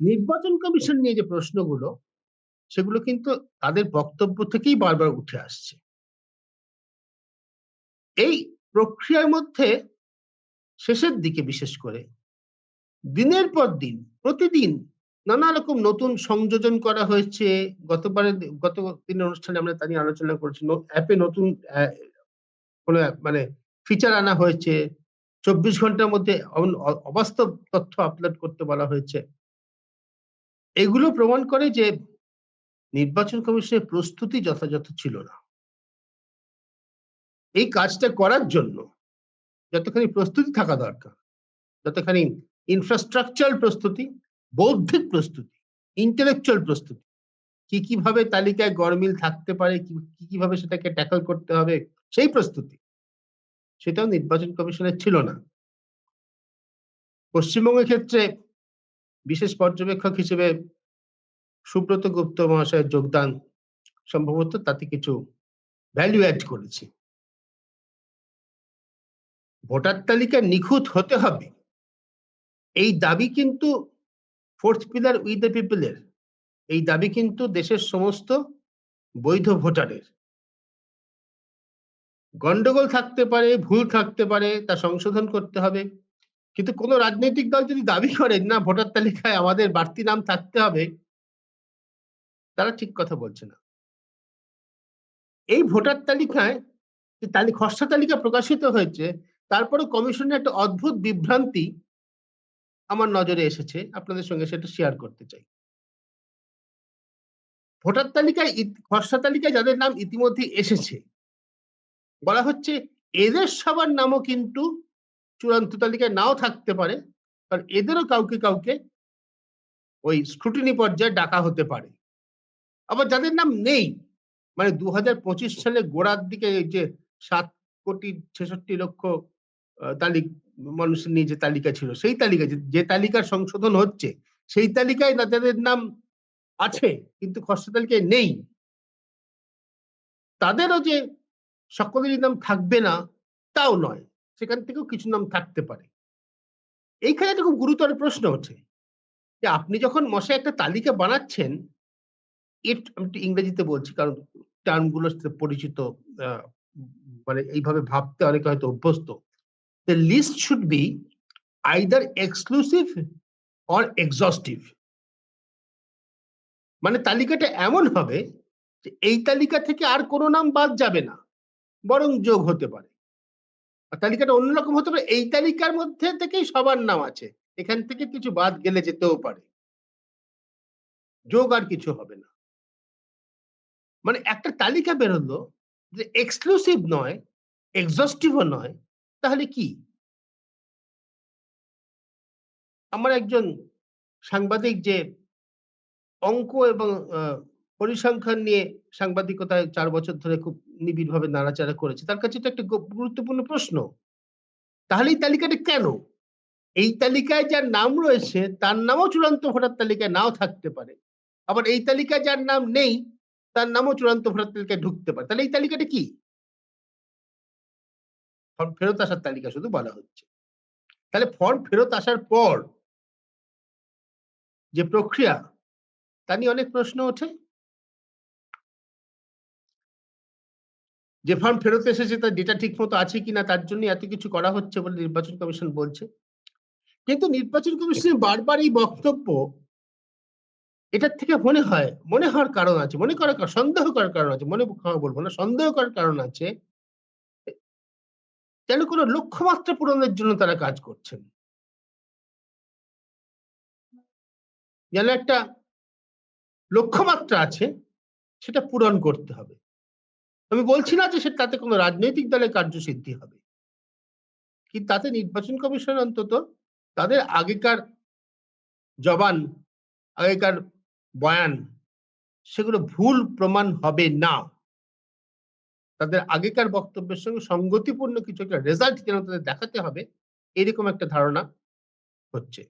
নির্বাচন কমিশন নিয়ে যে প্রশ্নগুলো, সেগুলো কিন্তু তাদের বক্তব্য থেকেই বারবার উঠে আসছে। এই প্রক্রিয়ার মধ্যে শেষের দিকে বিশেষ করে দিনের পর দিন, প্রতিদিন নানা রকম নতুন সংযোজন করা হয়েছে। গতবারে গত দিনের অনুষ্ঠানে আমরা তা নিয়ে আলোচনা করেছি। অ্যাপে নতুন কোনো মানে ফিচার আনা হয়েছে। চব্বিশ ঘণ্টার মধ্যে অবাস্তব তথ্য আপলোড করতে বলা হয়েছে। এগুলো প্রমাণ করে যে নির্বাচন কমিশনের প্রস্তুতি যথাযথ ছিল না। এই কাজটা করার জন্য যতখানি প্রস্তুতি থাকা দরকার, যতখানি ইনফ্রাস্ট্রাকচারাল প্রস্তুতি, বৌদ্ধিক প্রস্তুতি ইন্টেলেকচুয়াল প্রস্তুতি, কি কীভাবে তালিকায় গরমিল থাকতে পারে, কি কীভাবে সেটাকে ট্যাকল করতে হবে, সেই প্রস্তুতি সেটাও নির্বাচন কমিশনের ছিল না। পশ্চিমবঙ্গের ক্ষেত্রে বিশেষ পর্যবেক্ষক হিসেবে সুব্রত গুপ্ত মহাশয়ের যোগদান সম্ভবত তাতে কিছু ভ্যালু অ্যাড করেছে। ভোটার তালিকা নিখুঁত হতে হবে। এই দাবি কিন্তু ফোর্থ পিলার উইথ দ্য পিপলের এই দাবি কিন্তু দেশের সমস্ত বৈধ ভোটারের। গন্ডগোল থাকতে পারে, ভুল থাকতে পারে, তা সংশোধন করতে হবে। কিন্তু কোন রাজনৈতিক দল যদি দাবি করেন না ভোটার তালিকায় আমাদের বাড়তি নাম থাকতে হবে, তারা ঠিক কথা বলছে না। এই ভোটার তালিকায় খসড়া তালিকা প্রকাশিত হয়েছে তারপরে কমিশনের একটা অদ্ভুত বিভ্রান্তি আমার নজরে এসেছে, আপনাদের সঙ্গে সেটা শেয়ার করতে চাই। ভোটার তালিকায় খসড়া তালিকায় যাদের নাম ইতিমধ্যে এসেছে, বলা হচ্ছে এদের সবার নামও কিন্তু চূড়ান্ত তালিকায় নাও থাকতে পারে, কারণ এদেরও কাউকে কাউকে ওই স্ক্রুটিনি পর্যায়ে ডাকা হতে পারে। আবার যাদের নাম নেই মানে দু হাজার পঁচিশ সালে গোড়ার দিকে যে সাত কোটি ছেষট্টি লক্ষ তালিক, মানুষের নিয়ে যে তালিকা ছিল, সেই তালিকা যে তালিকার সংশোধন হচ্ছে, সেই তালিকায় যাদের নাম আছে, কিন্তু খসড়া তালিকায় নেই, তাদেরও যে সকলেরই নাম থাকবে না, তাও নয়। সেখান থেকেও কিছু নাম থাকতে পারে। এইখানে একটা খুব গুরুতর প্রশ্ন ওঠে যে আপনি যখন মশাই একটা তালিকা বানাচ্ছেন ইট আমি ইংরেজিতে বলছি কারণ টার্মগুলোর সাথে পরিচিত মানে এইভাবে ভাবতে অনেকে হয়তো অভ্যস্ত। The list should be either exclusive or exhaustive মানে তালিকাটা এমন হবে যে এই তালিকা থেকে আর কোনো নাম বাদ যাবে না, বরং যোগ হতে পারে। তালিকাটা অন্যরকম হতে পারে। এই তালিকার মধ্যে থেকেই সবার নাম আছে। এখান থেকে কিছু বাদ গেলে যেতেও পারে। যোগ আর কিছু হবে না। মানে একটা তালিকা বেরোলো যে এক্সক্লুসিভ নয় এক্সস্টিভও নয়, তাহলে কি? আমার একজন সাংবাদিক যে অঙ্ক এবং পরিসংখ্যান নিয়ে সাংবাদিকতায় চার বছর ধরে খুব নিবিড়ভাবে নাড়াচাড়া করেছে, তার কাছে এটা একটা গুরুত্বপূর্ণ প্রশ্ন। তাহলে এই তালিকাটা কেন? এই তালিকায় যার নাম রয়েছে, তার নামও চূড়ান্ত ভোটার তালিকায় নাও থাকতে পারে। আবার এই তালিকায় যার নাম নেই, তার নামও চূড়ান্ত ভোটার তালিকায় ঢুকতে পারে। তাহলে এই তালিকাটা কি? ফর্ম ফেরত আসার তালিকা শুধু বলা হচ্ছে। তাহলে ফর্ম ফেরত আসার পর যে প্রক্রিয়া, তা নিয়ে অনেক প্রশ্ন ওঠে। যে ফর্ম ফেরত এসেছে তার ডেটা ঠিক মতো আছে কিনা তার জন্য এত কিছু করা হচ্ছে বলে নির্বাচন কমিশন বলছে। কিন্তু নির্বাচন কমিশনের বারবার এই বক্তব্য এটার থেকে মনে হয়, মনে হওয়ার কারণ আছে, মনে করার সন্দেহ করার কারণ আছে, মনে বলব না, সন্দেহ করার কারণ আছে যেন কোনো লক্ষ্যমাত্রা পূরণের জন্য তারা কাজ করছেন। যেন একটা লক্ষ্যমাত্রা আছে, সেটা পূরণ করতে হবে। আমি বলছি না যে সে, তাতে কোনো রাজনৈতিক দলের কার্যসিদ্ধি হবে। কিন্তু তাতে নির্বাচন কমিশন অন্তত তাদের আগেকার জবান, আগেকার বয়ান, সেগুলো ভুল প্রমাণ হবে না। তাদের আগেকার বক্তব্যের সঙ্গে সঙ্গতিপূর্ণ কিছু একটা রেজাল্ট যেন তাদের দেখাতে হবে, এরকম একটা ধারণা হচ্ছে।